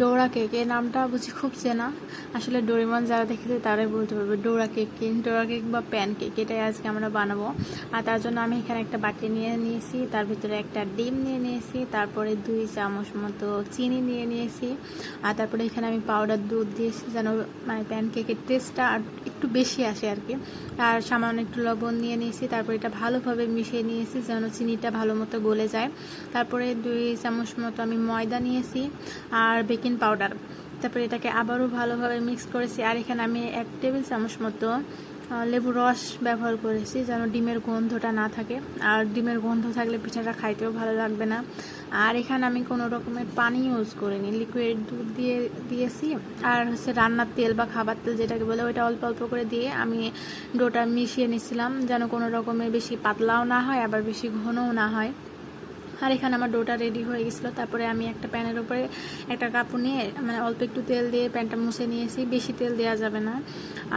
ডোরা কেক এই নামটা বুঝি খুব চেনা। আসলে ডোরিমন যারা দেখেছে তারাই বলতে পারবে ডোরা কেক ডোরা কেক বা প্যান কেক, এটাই আজকে আমরা বানাবো। আর তার জন্য আমি এখানে একটা বাটি নিয়ে নিয়েছি, তার ভিতরে একটা ডিম নিয়ে নিয়েছি, তারপরে দুই চামচ মতো চিনি নিয়ে নিয়েছি, আর তারপরে এখানে আমি পাউডার দুধ দিয়েছি যেন মানে প্যান কেকের টেস্টটা আর একটু বেশি আসে আর কি। আর সামান্য একটু লবণ নিয়ে নিয়েছি, তারপর এটা ভালোভাবে মিশিয়ে নিয়েছি যেন চিনিটা ভালো মতো গলে যায়। তারপরে দুই চামচ মতো আমি ময়দা নিয়েছি আর বেকিং পাউডার। তারপরে এটাকে আবারও ভালোভাবে মিক্স করেছি, আর এখানে আমি এক টেবিল চামচ মতো লেবু রস ব্যবহার করেছি যেন ডিমের গন্ধটা না থাকে। আর ডিমের গন্ধ থাকলে পিঠাটা খাইতেও ভালো লাগবে না। আর এখানে আমি কোনো রকমের পানি ইউজ করিনি লিকুইড দুধ দিয়ে দিয়েছি। আর হচ্ছে রান্নার তেল বা খাবার তেল যেটাকে বলে ওইটা অল্প অল্প করে দিয়ে আমি ডোটা মিশিয়ে নিছিলাম যেন কোনো রকমের বেশি পাতলাও না হয়, আবার বেশি ঘনও না হয়। আর এখানে আমার ডোটা রেডি হয়ে গেছিল। তারপরে আমি একটা প্যানের উপরে একটা কাপড় নিয়ে মানে অল্প একটু তেল দিয়ে প্যানটা মুছে নিয়েছি। বেশি তেল দেওয়া যাবে না।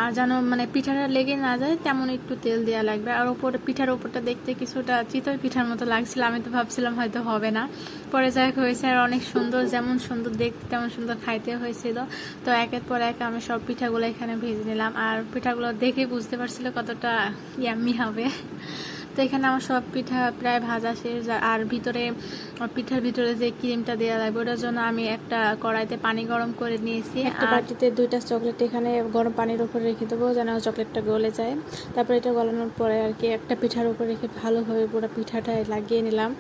আর যেন মানে পিঠাটা লেগে না যায়, তেমন একটু তেল দেওয়া লাগবে। আর ওপরে পিঠার ওপরটা দেখতে কিছুটা চিতই পিঠার মতো লাগছিল। আমি তো ভাবছিলাম হয়তো হবে না। পরে যাই হোক হয়েছে, আর অনেক সুন্দর, যেমন সুন্দর দেখতে, তেমন সুন্দর খাইতে হয়েছিল। তো একের পর এক আমি সব পিঠাগুলো এখানে ভেজে নিলাম। আর পিঠাগুলো দেখে বুঝতে পারছিল কতটা ইয়াম্মি হবে। তো এখানে আমার সব পিঠা প্রায় ভাজা শেষ আর ভিতরে পিঠার ভিতরে যে ক্রিমটা দেওয়া লাগবে ওটার জন্য আমি একটা কড়াইতে পানি গরম করে নিয়েছি একটা বাটিতে দুইটা চকলেট এখানে গরম পানির উপরে রেখে দেবো যেন চকলেটটা গলে যায়। তারপরে এটা গলানোর পরে আর কি একটা পিঠার উপরে রেখে ভালোভাবে পুরো পিঠাটা লাগিয়ে নিলাম।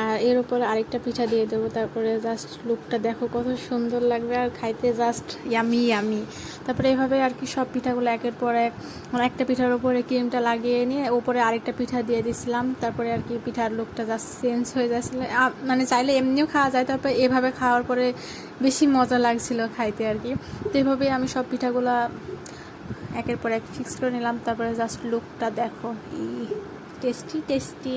আর এর উপরে আরেকটা পিঠা দিয়ে দেবো তারপরে জাস্ট লুকটা দেখো কত সুন্দর লাগবে আর খাইতে জাস্ট ইয়ামি ইয়ামি তারপরে এভাবে আর কি সব পিঠাগুলো একের পর এক মানে একটা পিঠার উপরে ক্রিমটা লাগিয়ে নিয়ে উপরে আরেকটা পিঠা দিয়ে দিছিলাম। তারপরে আর কি পিঠার লুকটা জাস্ট চেঞ্জ হয়ে যাচ্ছিল। মানে চাইলে এমনিও খাওয়া যায়, তারপরে এভাবে খাওয়ার পরে বেশি মজা লাগছিল খাইতে আর কি। তো এভাবেই আমি সব পিঠাগুলো একের পর এক ফিক্স করে নিলাম। তারপরে জাস্ট লুকটা দেখো। Tasty tasty